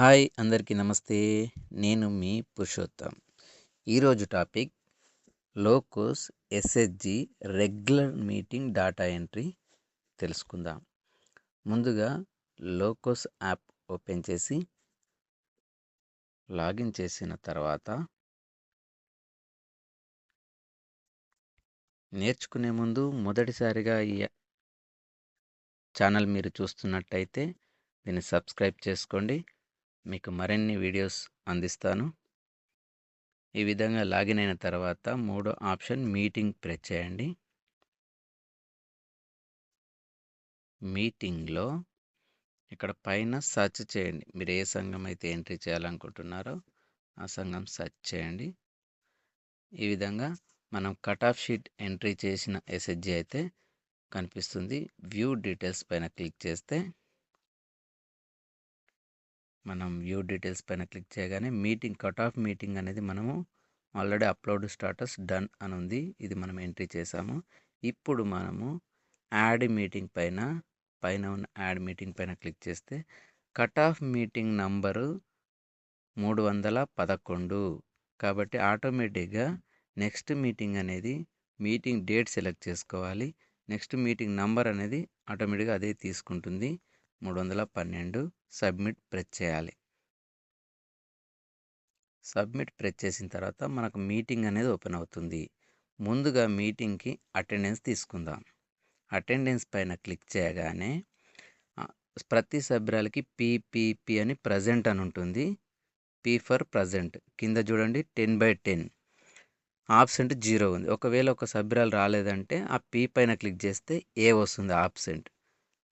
Hi అందరికీ నమస్తే. నేను మీ పురుషోత్తం. ఈరోజు topic LOKOS SHG regular meeting data entry తెలుసుకుందాం. ముందుగా లోకోస్ యాప్ ఓపెన్ చేసి లాగిన్ చేసిన తర్వాత నేర్చుకునే ముందు మొదటిసారిగా ఈ ఛానల్ మీరు చూస్తున్నట్టయితే దీన్ని సబ్స్క్రైబ్ చేసుకోండి. మీకు మరిన్ని వీడియోస్ అందిస్తాను. ఈ విధంగా లాగిన్ అయిన తర్వాత మూడో ఆప్షన్ మీటింగ్ ప్రెస్ చేయండి. మీటింగ్లో ఇక్కడ పైన సర్చ్ చేయండి. మీరు ఏ సంఘం అయితే ఎంట్రీ చేయాలనుకుంటున్నారో ఆ సంఘం సెర్చ్ చేయండి. ఈ విధంగా మనం కట్ ఆఫ్ షీట్ ఎంట్రీ చేసిన ఎస్హెచ్జి అయితే కనిపిస్తుంది. వ్యూ డీటెయిల్స్ పైన క్లిక్ చేస్తే మనం వ్యూ డీటెయిల్స్ పైన క్లిక్ చేయగానే మీటింగ్ కట్ ఆఫ్ మీటింగ్ అనేది మనము ఆల్రెడీ అప్లోడ్ స్టాటస్ డన్ అని ఉంది. ఇది మనం ఎంట్రీ చేసాము. ఇప్పుడు మనము యాడ్ మీటింగ్ పైన పైన ఉన్న యాడ్ మీటింగ్ పైన క్లిక్ చేస్తే కట్ ఆఫ్ మీటింగ్ నంబరు మూడు వందల పదకొండు. కాబట్టి ఆటోమేటిక్గా నెక్స్ట్ మీటింగ్ అనేది మీటింగ్ డేట్ సెలెక్ట్ చేసుకోవాలి. నెక్స్ట్ మీటింగ్ నంబర్ అనేది ఆటోమేటిక్గా అదే తీసుకుంటుంది. మూడు వందల పన్నెండు సబ్మిట్ ప్రెస్ చేయాలి. సబ్మిట్ ప్రెస్ చేసిన తర్వాత మనకు మీటింగ్ అనేది ఓపెన్ అవుతుంది. ముందుగా మీటింగ్కి అటెండెన్స్ తీసుకుందాం. అటెండెన్స్ పైన క్లిక్ చేయగానే ప్రతి సభ్యురాలకి పీపీపీ అని ప్రజెంట్ అని ఉంటుంది. పీ ఫర్ ప్రజెంట్ కింద చూడండి ten by ten. Absent zero ఉంది. ఒకవేళ ఒక సభ్యురాలు రాలేదంటే ఆ పీ పైన క్లిక్ చేస్తే ఏ వస్తుంది ఆబ్సెంట్?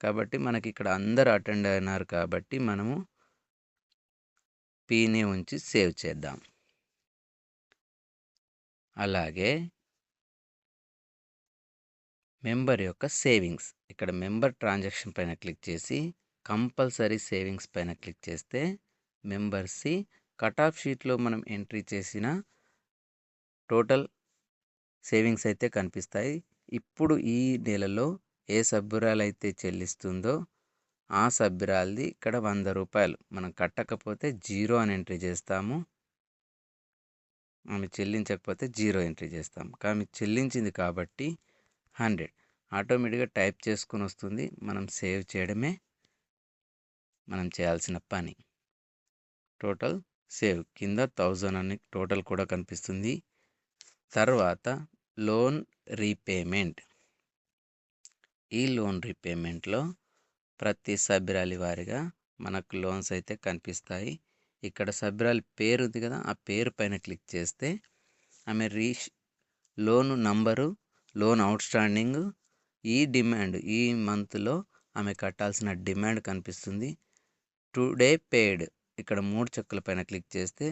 కాబట్టి మనకి ఇక్కడ అందరు అటెండ్ అయినారు కాబట్టి మనము పీని ఉంచి సేవ్ చేద్దాం. అలాగే మెంబర్ యొక్క సేవింగ్స్ ఇక్కడ మెంబర్ ట్రాన్సాక్షన్ పైన క్లిక్ చేసి కంపల్సరీ సేవింగ్స్ పైన క్లిక్ చేస్తే మెంబర్స్కి కట్ ఆఫ్ షీట్లో మనం ఎంట్రీ చేసిన టోటల్ సేవింగ్స్ అయితే కనిపిస్తాయి. ఇప్పుడు ఈ నెలలో ఏ సభ్యురాలైతే చెల్లిస్తుందో ఆ సభ్యురాలది ఇక్కడ వంద రూపాయలు. మనం కట్టకపోతే జీరో అని ఎంట్రీ చేస్తాము. ఆమె చెల్లించకపోతే జీరో ఎంట్రీ చేస్తాము. కానీ చెల్లించింది కాబట్టి హండ్రెడ్. ఆటోమేటిక్గా టైప్ చేసుకుని వస్తుంది. మనం సేవ్ చేయడమే మనం చేయాల్సిన పని. Total save. కింద థౌజండ్ అని టోటల్ కూడా కనిపిస్తుంది. తర్వాత లోన్ రీపేమెంట్. ఈ లోన్ రీపేమెంట్లో ప్రతి సభ్యురాలి వారిగా మనకు లోన్స్ అయితే కనిపిస్తాయి. ఇక్కడ సభ్యురాలి పేరు ఉంది కదా ఆ పేరు పైన క్లిక్ చేస్తే ఆమె రీష్ loan number loan outstanding ఈ డిమాండ్ ఈ మంత్లో ఆమె కట్టాల్సిన డిమాండ్ కనిపిస్తుంది. టుడే పేడ్ ఇక్కడ మూడు చెక్కుల పైన క్లిక్ చేస్తే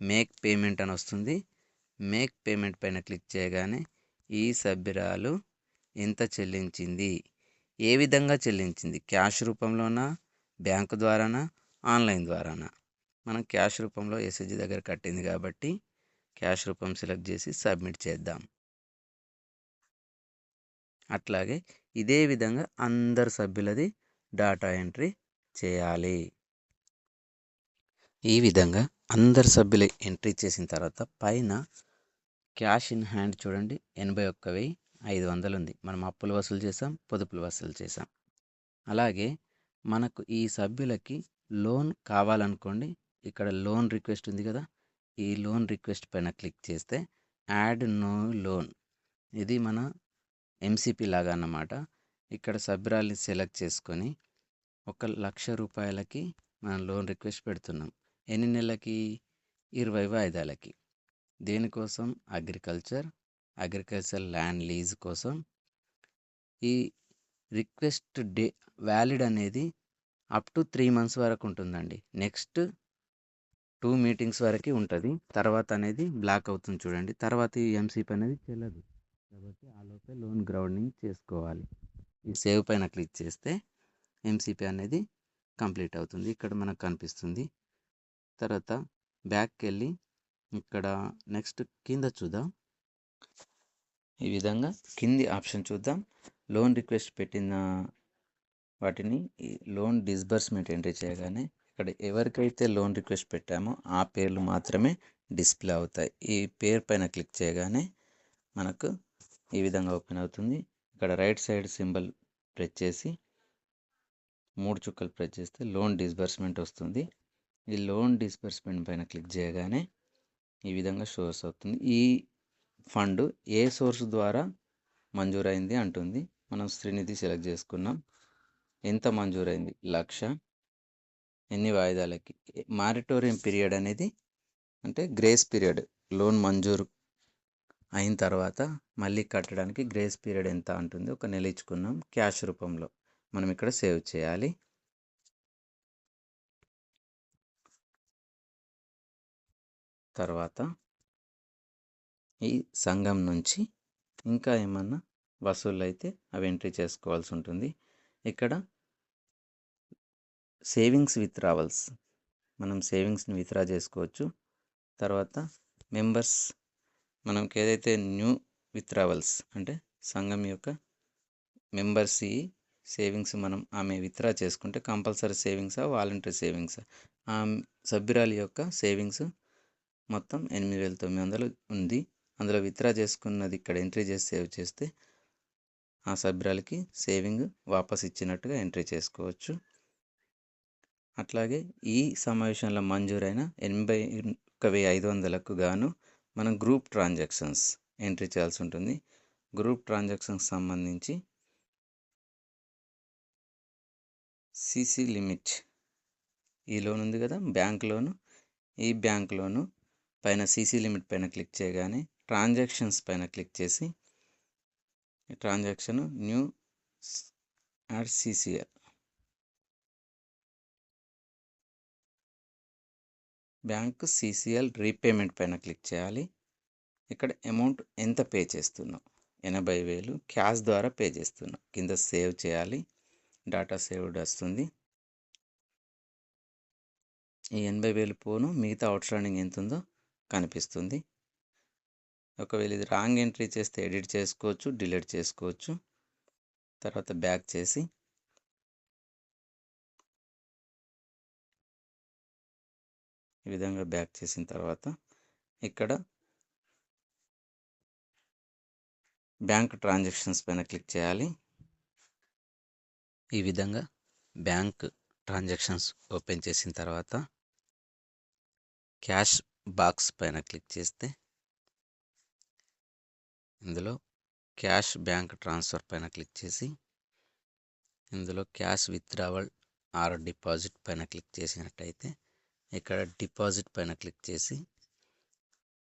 మేక్ పేమెంట్ అని వస్తుంది. మేక్ పేమెంట్ పైన క్లిక్ చేయగానే ఈ సభ్యురాలు ఎంత చెల్లించింది? ఏ విధంగా చెల్లించింది? క్యాష్ రూపంలోనా? బ్యాంకు ద్వారానా? ఆన్లైన్ ద్వారానా? మనం క్యాష్ రూపంలో ఎస్ఎస్జి దగ్గర కట్టింది కాబట్టి క్యాష్ రూపం సెలెక్ట్ చేసి సబ్మిట్ చేద్దాం. అట్లాగే ఇదే విధంగా అందరు సభ్యులది డాటా ఎంట్రీ చేయాలి. ఈ విధంగా అందరు సభ్యులు ఎంట్రీ చేసిన తర్వాత పైన క్యాష్ ఇన్ హ్యాండ్ చూడండి ఎనభై ఒక్క వెయ్యి ఐదు వందలు ఉంది మనం అప్పులు వసూలు చేసాం పొదుపులు వసూలు చేసాం అలాగే మనకు ఈ సభ్యులకి లోన్ కావాలనుకోండి ఇక్కడ లోన్ రిక్వెస్ట్ ఉంది కదా ఈ లోన్ రిక్వెస్ట్ పైన క్లిక్ చేస్తే యాడ్ నో లోన్. ఇది మన ఎంసీపీ లాగా అన్నమాట. ఇక్కడ సభ్యురాల్ని సెలెక్ట్ చేసుకొని ఒక లక్ష రూపాయలకి మనం లోన్ రిక్వెస్ట్ పెడుతున్నాం. ఎన్ని నెలలకి? ఇరవై వాయిదాలకి దేనికోసం? అగ్రికల్చర్ అగ్రికల్చర్ ల్యాండ్ లీజ్ కోసం ఈ రిక్వెస్ట్ డే వ్యాలిడ్ అనేది అప్ టు త్రీ మంత్స్ వరకు ఉంటుందండి. నెక్స్ట్ టూ మీటింగ్స్ వరకు ఉంటుంది. తర్వాత అనేది బ్లాక్ అవుతుంది చూడండి. తర్వాత ఈ ఎంసీపీ అనేది చెల్లదు కాబట్టి ఆ లోపే లోన్ గ్రౌండింగ్ చేసుకోవాలి. ఈ సేవ్ పైన క్లిక్ చేస్తే ఎంసీపీ అనేది కంప్లీట్ అవుతుంది. ఇక్కడ మనకు కనిపిస్తుంది. తర్వాత బ్యాక్కి వెళ్ళి ఇక్కడ నెక్స్ట్ కింద చూద్దాం. ఈ విధంగా కింది ఆప్షన్ చూద్దాం. లోన్ రిక్వెస్ట్ పెట్టిన వాటిని లోన్ డిస్బర్స్మెంట్ ఎంట్రీ చేయగానే ఇక్కడ ఎవరికైతే లోన్ రిక్వెస్ట్ పెట్టామో ఆ పేర్లు మాత్రమే డిస్ప్లే అవుతాయి. ఈ పేరు పైన క్లిక్ చేయగానే మనకు ఈ విధంగా ఓపెన్ అవుతుంది. ఇక్కడ రైట్ సైడ్ సింబల్ ప్రెస్ చేసి మూడు చుక్కలు ప్రెస్ చేస్తే లోన్ డిస్బర్స్మెంట్ వస్తుంది. ఈ లోన్ డిస్బర్స్మెంట్ పైన క్లిక్ చేయగానే ఈ విధంగా షోస్ అవుతుంది. ఈ ఫండ్ ఏ సోర్స్ ద్వారా మంజూరైంది అంటుంది. మనం శ్రీనిధి సెలెక్ట్ చేసుకున్నాం. ఎంత మంజూరైంది? లక్ష. ఎన్ని వాయిదాలకి? మారిటోరియం పీరియడ్ అనేది అంటే గ్రేస్ పీరియడ్. లోన్ మంజూరు అయిన తర్వాత మళ్ళీ కట్టడానికి గ్రేస్ పీరియడ్ ఎంత ఉంటుంది ఒక నెల ఇచ్చుకున్నాం క్యాష్ రూపంలో. మనం ఇక్కడ సేవ్ చేయాలి. తర్వాత ఈ సంఘం నుంచి ఇంకా ఏమన్నా వసూళ్ళు అయితే అవి ఎంట్రీ చేసుకోవాల్సి ఉంటుంది. ఇక్కడ సేవింగ్స్ విత్ రావల్స్ మనం సేవింగ్స్ని విత్డ్రా చేసుకోవచ్చు. తర్వాత మెంబర్స్ మనకి ఏదైతే న్యూ విత్డ్రావల్స్ అంటే సంఘం యొక్క మెంబర్స్ ఈ సేవింగ్స్ మనం ఆమె విత్డ్రా చేసుకుంటే కంపల్సరీ సేవింగ్సా వాలంటరీ సేవింగ్సా ఆ. సభ్యురాలి యొక్క సేవింగ్స్ మొత్తం ఎనిమిది వేల తొమ్మిది వందలు ఉంది. అందులో విత్డ్రా చేసుకున్నది ఇక్కడ ఎంట్రీ చేసి సేవ్ చేస్తే ఆ సభ్యురాలకి సేవింగ్ వాపస్ ఇచ్చినట్టుగా ఎంట్రీ చేసుకోవచ్చు. అట్లాగే ఈ సమావేశంలో మంజూరైన ఎనభై ఒక వెయ్యి ఐదు వందలకు గాను మనం గ్రూప్ ట్రాన్సాక్షన్స్ ఎంట్రీ చేయాల్సి ఉంటుంది. గ్రూప్ ట్రాన్సాక్షన్స్ సంబంధించి సిసి లిమిట్ ఈ లోన్ ఉంది కదా బ్యాంక్ లోను. ఈ బ్యాంక్ లోను పైన సిసి లిమిట్ పైన క్లిక్ చేయగానే ట్రాన్సాక్షన్స్ పైన క్లిక్ చేసి transaction new add CCR bank CCL repayment పైన క్లిక్ చేయాలి. ఇక్కడ అమౌంట్ ఎంత పే చేస్తున్నాం ఎనభై వేలు క్యాష్ ద్వారా పే చేస్తున్నాం కింద సేవ్ చేయాలి. డాటా సేవ్డ్ వస్తుంది. ఈ ఎనభై వేలు పోను మిగతా అవుట్స్టాండింగ్ ఎంత ఉందో కనిపిస్తుంది. ఒకవేళ ఇది రాంగ్ ఎంట్రీ చేస్తే ఎడిట్ చేసుకోవచ్చు డిలీట్ చేసుకోవచ్చు. తర్వాత బ్యాక్ చేసి ఈ విధంగా బ్యాక్ చేసిన తర్వాత ఇక్కడ బ్యాంక్ ట్రాన్సాక్షన్స్ పైన క్లిక్ చేయాలి. ఈ విధంగా బ్యాంక్ ట్రాన్సాక్షన్స్ ఓపెన్ చేసిన తర్వాత క్యాష్ బాక్స్ పైన క్లిక్ చేస్తే ఇందులో క్యాష్ బ్యాంక్ ట్రాన్స్ఫర్ పైన క్లిక్ చేసి ఇందులో క్యాష్ విత్డ్రావల్ ఆర్ డిపాజిట్ పైన క్లిక్ చేసినట్టయితే ఇక్కడ డిపాజిట్ పైన క్లిక్ చేసి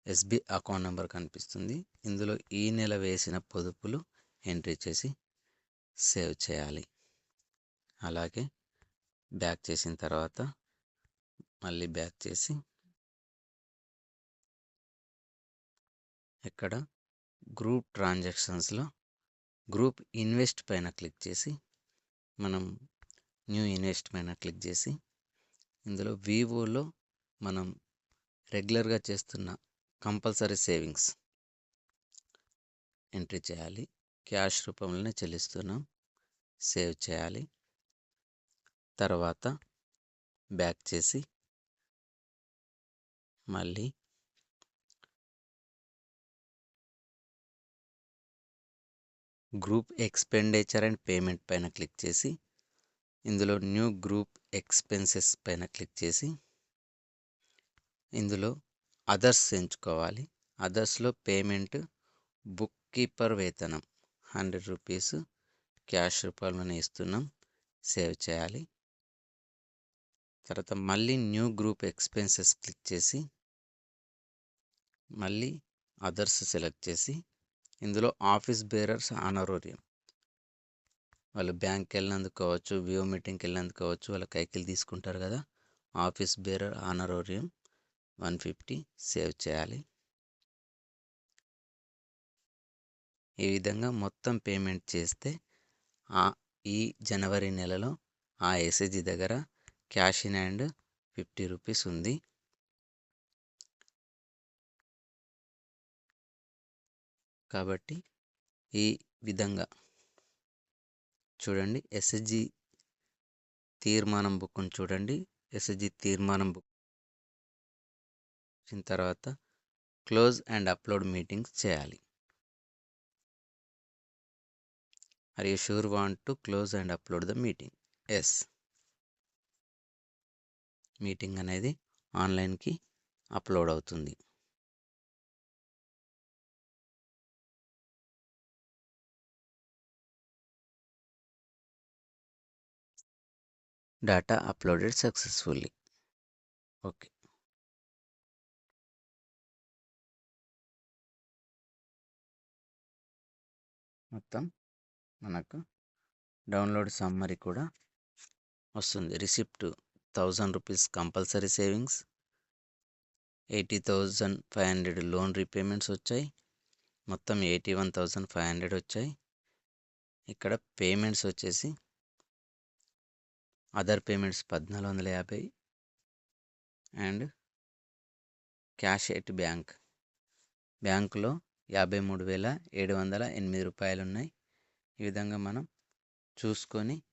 ఎస్బీ అకౌంట్ నెంబర్ కనిపిస్తుంది. ఇందులో ఈ నెల వేసిన పొదుపులు ఎంట్రీ చేసి సేవ్ చేయాలి. అలాగే బ్యాక్ చేసిన తర్వాత మళ్ళీ బ్యాక్ చేసి ఇక్కడ గ్రూప్ ట్రాన్సాక్షన్స్లో గ్రూప్ ఇన్వెస్ట్ పైన క్లిక్ చేసి మనం న్యూ ఇన్వెస్ట్ పైన క్లిక్ చేసి ఇందులో వివోలో మనం రెగ్యులర్గా చేస్తున్న కంపల్సరీ సేవింగ్స్ ఎంట్రీ చేయాలి. క్యాష్ రూపంలోనే చెల్లిస్తున్నాం. సేవ్ చేయాలి. తర్వాత బ్యాక్ చేసి మళ్ళీ గ్రూప్ ఎక్స్పెండిచర్ అండ్ పేమెంట్ పైన క్లిక్ చేసి ఇందులో న్యూ గ్రూప్ ఎక్స్పెన్సెస్ పైన క్లిక్ చేసి ఇందులో అదర్స్ ఎంచుకోవాలి. అదర్స్లో పేమెంట్ బుక్ కీపర్ వేతనం హండ్రెడ్ రూపీస్ క్యాష్ రూపాయలనే ఇస్తున్నాం సేవ్ చేయాలి. తర్వాత మళ్ళీ న్యూ గ్రూప్ ఎక్స్పెన్సెస్ క్లిక్ చేసి మళ్ళీ అదర్స్ సెలెక్ట్ చేసి ఇందులో ఆఫీస్ బేరర్స్ ఆనరోరియం వాళ్ళు బ్యాంక్కి వెళ్ళినందుకు కావచ్చు వివో మీటింగ్కి వెళ్ళినందుకు కావచ్చు వాళ్ళ కైకిలు తీసుకుంటారు కదా. Office bearer honorarium one fifty save చేయాలి. ఈ విధంగా మొత్తం పేమెంట్ చేస్తే ఆ ఈ జనవరి నెలలో ఆ ఎస్ఏజీ దగ్గర cash in hand fifty rupees ఉంది. కాబట్టి ఈ విధంగా చూడండి. ఎస్ఎస్జి తీర్మానం బుక్ను చూడండి. ఎస్ఎస్జి తీర్మానం బుక్ వచ్చిన తర్వాత క్లోజ్ అండ్ అప్లోడ్ మీటింగ్స్ చేయాలి. Are you sure want to close and upload the meeting yes meeting అనేది ఆన్లైన్కి అప్లోడ్ అవుతుంది. డేటా అప్లోడెడ్ సక్సెస్ఫుల్లీ ఓకే మొత్తం మనకు డౌన్లోడ్ సమ్మరీ కూడా వస్తుంది. Receipt thousand rupees compulsory savings eighty thousand five hundred loan repayments వచ్చాయి. మొత్తం eighty one thousand five hundred వచ్చాయి. ఇక్కడ పేమెంట్స్ వచ్చేసి అదర్ పేమెంట్స్ పద్నాలుగు వందల యాభై అండ్ క్యాష్ ఎట్ బ్యాంక్. బ్యాంకులో యాభై మూడు వేల ఏడు వందల ఎనిమిది రూపాయలు ఉన్నాయి ఈ విధంగా మనం చూసుకొని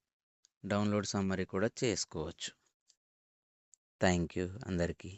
డౌన్లోడ్ సమ్మరీ కూడా చేసుకోవచ్చు. థ్యాంక్ యూ అందరికీ.